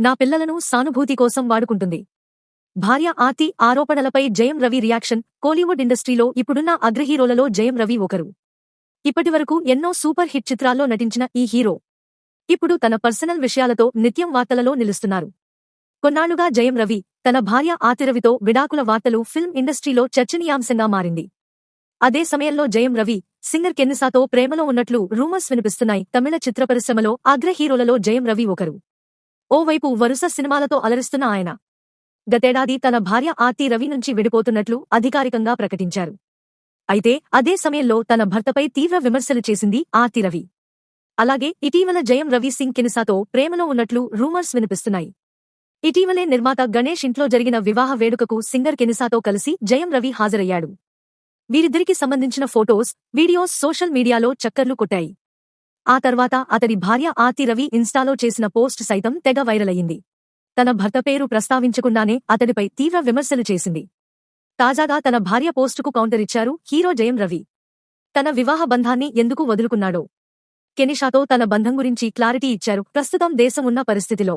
నా పిల్లలను సానుభూతి కోసం వాడుకుంటుంది. భార్య ఆర్తి ఆరోపణలపై జయం రవి రియాక్షన్ కోలీవుడ్ ఇండస్ట్రీలో ఇప్పుడున్న అగ్రహీరోలలో జయం రవి ఒకరు. ఇప్పటివరకు ఎన్నో సూపర్ హిట్ చిత్రాల్లో నటించిన ఈ హీరో. ఇప్పుడు తన పర్సనల్ విషయాలతో నిత్యం వార్తలలో నిలుస్తున్నారు. కొన్నాళ్ళుగా జయం రవి తన భార్య ఆతిరవితో విడాకుల వార్తలు ఫిల్మ్ ఇండస్ట్రీలో చర్చనీయాంశంగా మారింది. అదే సమయంలో జయం రవి సింగర్ కెన్నిసాతో ప్రేమలో ఉన్నట్లు రూమర్స్ వినిపిస్తున్నాయి. తమిళ చిత్ర పరిశ్రమలో అగ్రహీరోలలో జయం రవి ఒకరు. ఓవైపు వరుస సినిమాలతో అలరిస్తున్న ఆయన. గతేడాది తన భార్య ఆర్తి రవి నుంచి విడిపోతున్నట్లు అధికారికంగా ప్రకటించారు. అయితే అదే సమయంలో తన భర్తపై తీవ్ర విమర్శలు చేసింది ఆర్తి రవి. అలాగే ఇటీవల జయం రవి సింగ్ కెనిసాతో ప్రేమలో ఉన్నట్లు రూమర్స్ వినిపిస్తున్నాయి. ఇటీవలే నిర్మాత గణేష్ ఇంట్లో జరిగిన వివాహ వేడుకకు సింగర్ కెనిసాతో కలిసి జయం రవి హాజరయ్యాడు. వీరిద్దరికి సంబంధించిన ఫోటోస్ వీడియోస్ సోషల్ మీడియాలో చక్కర్లు కొట్టాయి. ఆ తర్వాత అతడి భార్య ఆర్తి రవి ఇన్స్టాలో చేసిన పోస్ట్ సైతం తెగ వైరల్ అయింది తన భర్త పేరు ప్రస్తావించకుండానే అతడిపై తీవ్ర విమర్శలు చేసింది. తాజాగా తన భార్య పోస్టుకు కౌంటరిచ్చారు హీరో జయం రవి. తన వివాహ బంధాన్ని ఎందుకు వదులుకున్నాడో. కెనిషాతో తన బంధం గురించి క్లారిటీ ఇచ్చారు ప్రస్తుతం దేశం ఉన్న పరిస్థితిలో.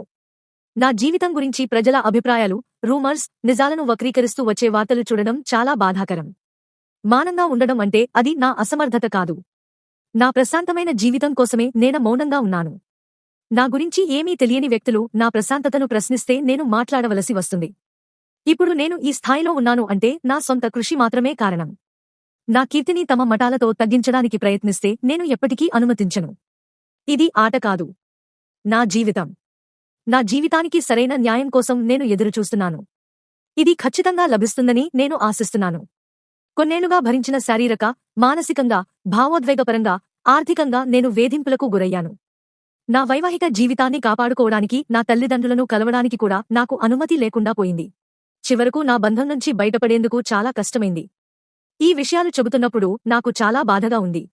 నా జీవితం గురించి ప్రజల అభిప్రాయాలు రూమర్స్ నిజాలను వక్రీకరిస్తూ వచ్చే వార్తలు చూడడం చాలా బాధాకరం. మానంగా ఉండడం అంటే అది నా అసమర్థత కాదు. నా ప్రశాంతమైన జీవితం కోసమే నేను మౌనంగా ఉన్నాను. నా గురించి ఏమీ తెలియని వ్యక్తులు నా ప్రశాంతతను ప్రశ్నిస్తే నేను మాట్లాడవలసి వస్తుంది. ఇప్పుడు నేను ఈ స్థాయిలో ఉన్నాను అంటే నా సొంత కృషి మాత్రమే కారణం. నా కీర్తిని తమ మటాలతో తగ్గించడానికి ప్రయత్నిస్తే నేను ఎప్పటికీ అనుమతించను. ఇది ఆట కాదు. నా జీవితం. నా జీవితానికి సరైన న్యాయం కోసం నేను ఎదురుచూస్తున్నాను. ఇది ఖచ్చితంగా లభిస్తుందని నేను ఆశిస్తున్నాను. కొన్నేళ్ళుగా భరించిన శారీరక మానసికంగా భావోద్వేగపరంగా ఆర్థికంగా నేను వేధింపులకు గురయ్యాను. నా వైవాహిక జీవితాన్ని కాపాడుకోవడానికి నా తల్లిదండ్రులను కలవడానికి కూడా నాకు అనుమతి లేకుండా పోయింది. చివరకు నా బంధం నుంచి బయటపడేందుకు చాలా కష్టమైంది. ఈ విషయాలు చెబుతున్నప్పుడు నాకు చాలా బాధగా ఉంది.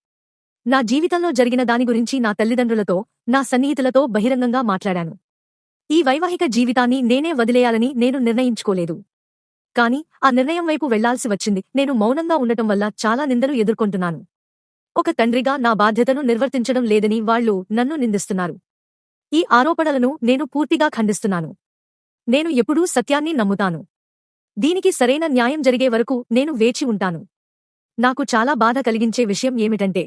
నా జీవితంలో జరిగిన దాని గురించి నా తల్లిదండ్రులతో నా సన్నిహితులతో బహిరంగంగా మాట్లాడాను. ఈ వైవాహిక జీవితాన్ని నేనే వదిలేయాలని నేను నిర్ణయించుకోలేదు. కాని ఆ నిర్ణయం వైపు వెళ్ళాల్సి వచ్చింది. నేను మౌనంగా ఉండటం వల్ల చాలా నిందలు ఎదుర్కొంటున్నాను. ఒక తండ్రిగా నా బాధ్యతను నిర్వర్తించడం లేదని వాళ్ళు నన్ను నిందిస్తున్నారు. ఈ ఆరోపణలను నేను పూర్తిగా ఖండిస్తున్నాను. నేను ఎప్పుడూ సత్యాన్ని నమ్ముతాను. దీనికి సరైన న్యాయం జరిగే వరకు నేను వేచి ఉంటాను. నాకు చాలా బాధ కలిగించే విషయం ఏమిటంటే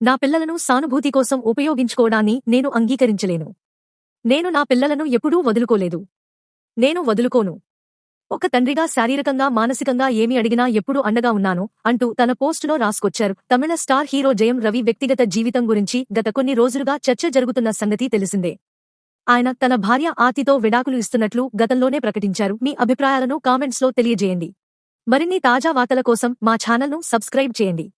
నా పిల్లలను సానుభూతి కోసం ఉపయోగించుకోవడాన్ని నేను అంగీకరించలేను. నేను నా పిల్లలను ఎప్పుడూ వదులుకోలేదు. నేను వదులుకోను. ఒక తండ్రిగా శారీరకంగా మానసికంగా ఏమి అడిగినా ఎప్పుడూ అండగా ఉన్నాను అంటూ తన పోస్టులో రాసుకొచ్చారు. తమిళ స్టార్ హీరో జయం రవి వ్యక్తిగత జీవితం గురించి గత కొన్ని రోజులుగా చర్చ జరుగుతున్న సంగతి తెలిసిందే. ఆయన తన భార్య ఆతితో విడాకులు ఇస్తున్నట్లు గతంలోనే ప్రకటించారు. మీ అభిప్రాయాలను కామెంట్స్లో తెలియజేయండి. మరిన్ని తాజా వార్తల కోసం మా ఛానల్ను సబ్స్క్రైబ్ చేయండి.